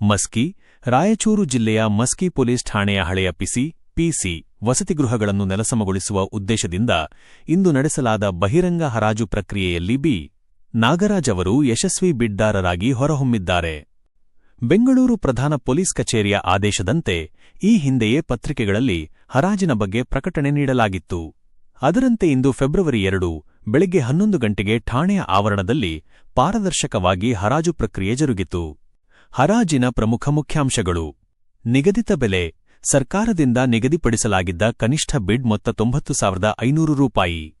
ಮಸ್ಕಿ, ರಾಯಚೂರು ಜಿಲ್ಲೆಯ ಮಸ್ಕಿ ಪೊಲೀಸ್ ಠಾಣೆಯ ಹಳೆಯ ಪಿಸಿ ಪಿಸಿ ವಸತಿಗೃಹಗಳನ್ನು ನೆಲಸಮಗೊಳಿಸುವ ಉದ್ದೇಶದಿಂದ ಇಂದು ನಡೆಸಲಾದ ಬಹಿರಂಗ ಹರಾಜು ಪ್ರಕ್ರಿಯೆಯಲ್ಲಿ ಬಿ. ನಾಗರಾಜ್ ಅವರು ಯಶಸ್ವಿ ಬಿಡ್ದಾರರಾಗಿ ಹೊರಹೊಮ್ಮಿದ್ದಾರೆ. ಬೆಂಗಳೂರು ಪ್ರಧಾನ ಪೊಲೀಸ್ ಕಚೇರಿಯ ಆದೇಶದಂತೆ ಈ ಹಿಂದೆಯೇ ಪತ್ರಿಕೆಗಳಲ್ಲಿ ಹರಾಜಿನ ಬಗ್ಗೆ ಪ್ರಕಟಣೆ ನೀಡಲಾಗಿತ್ತು. ಅದರಂತೆ ಇಂದು ಫೆಬ್ರವರಿ ಎರಡು, ಬೆಳಗ್ಗೆ ಹನ್ನೊಂದು ಗಂಟೆಗೆ ಠಾಣೆಯ ಆವರಣದಲ್ಲಿ ಪಾರದರ್ಶಕವಾಗಿ ಹರಾಜು ಪ್ರಕ್ರಿಯೆ ಜರುಗಿತು. ಹರಾಜಿನ ಪ್ರಮುಖ ಮುಖ್ಯಾಂಶಗಳು. ನಿಗದಿತ ಬೆಲೆ, ಸರ್ಕಾರದಿಂದ ನಿಗದಿಪಡಿಸಲಾಗಿದ್ದ ಕನಿಷ್ಠ ಬಿಡ್ ಮೊತ್ತ ತೊಂಬತ್ತು ಸಾವಿರದ ಐನೂರು ರೂಪಾಯಿ.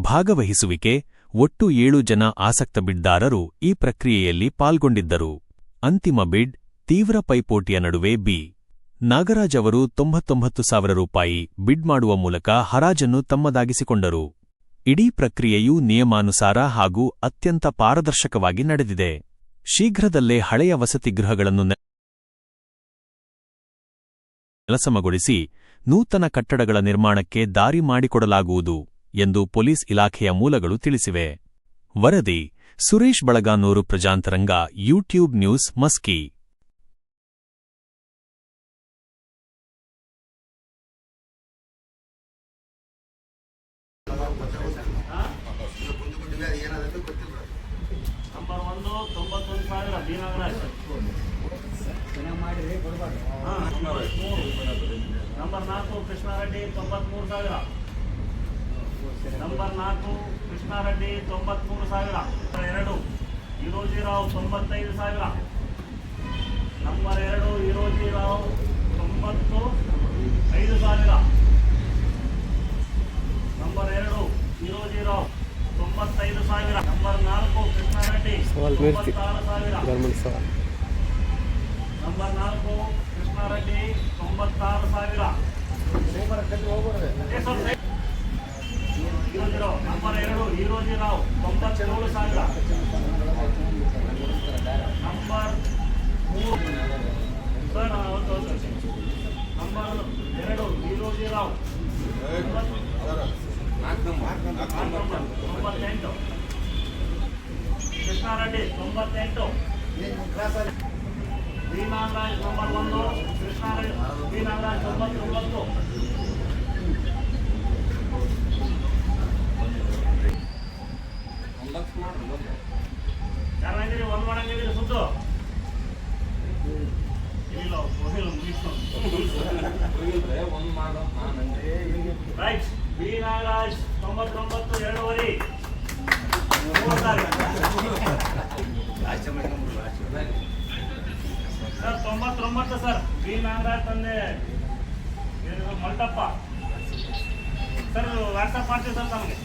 ಭಾಗವಹಿಸುವಿಕೆ, ಒಟ್ಟು ಏಳು ಜನ ಆಸಕ್ತ ಬಿಡ್ದಾರರು ಈ ಪ್ರಕ್ರಿಯೆಯಲ್ಲಿ ಪಾಲ್ಗೊಂಡಿದ್ದರು. ಅಂತಿಮ ಬಿಡ್, ತೀವ್ರ ಪೈಪೋಟಿಯ ನಡುವೆ ಬಿ. ನಾಗರಾಜ್ ಅವರು ತೊಂಬತ್ತೊಂಬತ್ತು ಸಾವಿರ ರೂಪಾಯಿ ಬಿಡ್ ಮಾಡುವ ಮೂಲಕ ಹರಾಜನ್ನು ತಮ್ಮದಾಗಿಸಿಕೊಂಡರು. ಇಡೀ ಪ್ರಕ್ರಿಯೆಯು ನಿಯಮಾನುಸಾರ ಹಾಗೂ ಅತ್ಯಂತ ಪಾರದರ್ಶಕವಾಗಿ ನಡೆದಿದೆ. ಶೀಘ್ರದಲ್ಲೇ ಹಳೆಯ ವಸತಿಗೃಹಗಳನ್ನು ಗೃಹಗಳನ್ನು ನೆಲಸಮಗೊಳಿಸಿ ನೂತನ ಕಟ್ಟಡಗಳ ನಿರ್ಮಾಣಕ್ಕೆ ದಾರಿ ಮಾಡಿಕೊಡಲಾಗುವುದು ಎಂದು ಪೊಲೀಸ್ ಇಲಾಖೆಯ ಮೂಲಗಳು ತಿಳಿಸಿವೆ. ವರದಿ Suresh Balaganur Prajantaranga, YouTube news, Maski. Number ಒಂದು ತೊಂಬತ್ತೊಂದು ಸಾವಿರ ಬಿ ನಾಗರಾಜ್. ನಂಬರ್ ನಾಲ್ಕು ಕೃಷ್ಣಾರೆಡ್ಡಿ ತೊಂಬತ್ಮೂರು ಸಾವಿರ. ನಂಬರ್ ನಾಲ್ಕು ಕೃಷ್ಣಾರೆಡ್ಡಿ ತೊಂಬತ್ಮೂರು ಸಾವಿರ. ಎರಡು ರಾವ್ ತೊಂಬತ್ತೈದು ಸಾವಿರ. ನಂಬರ್ ಎರಡು ರಾವ್ ತೊಂಬತ್ತು ಐದು ಸಾವಿರ. ನಂಬರ್ ಎರಡು ರಾವ್ ತೊಂಬತ್ತೈದು ಸಾವಿರ. ನಂಬರ್ ನಾಲ್ಕು ಸವಾಲ್ ಮಿರ್ಚಿ ಗೌರ್ಮೆಂಟ್ ಸವಾಲ್ ನಂಬರ್ ನಾಲ್ಕು ಕೃಷ್ಣಾರೆಡ್ಡಿ ತೊಂಬತ್ತಾರು ಸಾವಿರ. ನಂಬರ್ ಎರಡು ಹೀರೋಜಿರಾವ್ ತೊಂಬತ್ತೇಳು ಸಾವಿರ. ನಂಬರ್ ಮೂರು. ಸರ್. ನಂಬರ್ ಎರಡು ಹೀರೋಜಿರಾವ್ ನಾಲ್ಕು ನಂಬರ್ ತೊಂಬತ್ತೆಂಟು ಕೃಷ್ಣಾರೆಡ್ಡಿ ತೊಂಬತ್ತೆಂಟು ಒಂದು ಕೃಷ್ಣಾರೆಡ್ಡಿ ಬಿ ನಾಗರಾಜ್ ತೊಂಬತ್ತೊಂಬತ್ತು ಯಾರಾಗಿದ್ದೀರಿ? ಒಂದು ಮಾಡಂಗಿದ್ದೀರಿ ಸುದ್ದು ಇಲ್ಲ ಹೋಗಿಲ್ಲ ರೈಟ್ ಬಿ ನಾಗರಾಜ್ ತೊಂಬತ್ತೊಂಬತ್ತು ಎರಡೂವರೆ ತೊಂಬತ್ತೊಂಬತ್ತು ಸರ್. ಬಿ ನಾಗರಾಜ್ ತಂದೆ. ಮಲ್ಟಪ್ಪ. ಸರ್ ವಾಟ್ಸಪ್ ಮಾಡ್ತೀವಿ ಸರ್ ತಮಗೆ